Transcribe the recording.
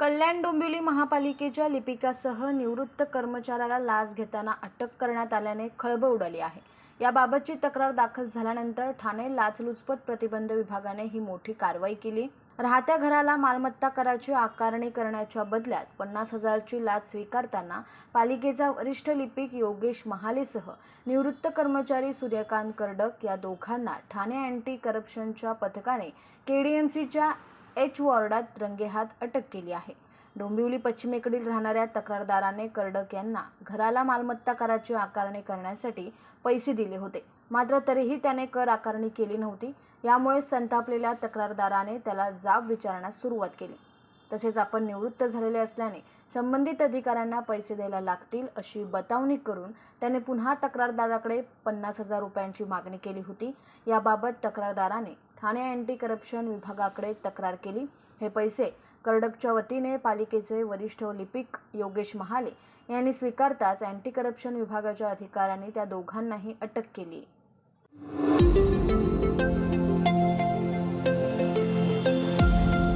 कल्याण डोंबिवली महापालिकेच्या लिपिकासह निवृत्त कर्मचाऱ्याला लाच घेताना अटक करण्यात आल्याने खळबळ उडाली आहे. याबाबतची तक्रार दाखल झाल्यानंतर ठाणे लाचलुचपत प्रतिबंध विभागाने ही मोठी कारवाई केली. राहत्या घराला मालमत्ता कराची आकारणी करण्याच्या बदल्यात पन्नास हजारची लाच स्वीकारताना पालिकेचा वरिष्ठ लिपिक योगेश महालेसह निवृत्त कर्मचारी सूर्यकांत कर्डक या दोघांना ठाणे अँटी करप्शनच्या पथकाने केडीएमसीच्या एच वॉर्डात रंगेहात अटक केली आहे. डोंबिवली पश्चिमेकडील राहणाऱ्या तक्रारदाराने कर्डक यांना घराला मालमत्ता कराची आकारणी करण्यासाठी पैसे दिले होते. मात्र तरीही त्याने कर आकारणी केली नव्हती. यामुळे संतापलेल्या तक्रारदाराने त्याला जाब विचारण्यास सुरुवात केली. तसेच आपण निवृत्त झालेले असल्याने संबंधित अधिकाऱ्यांना पैसे द्यायला लागतील अशी बतावणी करून त्याने पुन्हा तक्रारदाराकडे पन्नास हजार रुपयांची मागणी केली होती. याबाबत तक्रारदाराने ठाणे अँटी करप्शन विभागाकडे तक्रार केली. हे पैसे कर्डकच्या वतीने पालिकेचे वरिष्ठ लिपिक योगेश महाले यांनी स्वीकारताच अँटी करप्शन विभागाच्या अधिकाऱ्यांनी त्या दोघांनाही अटक केली.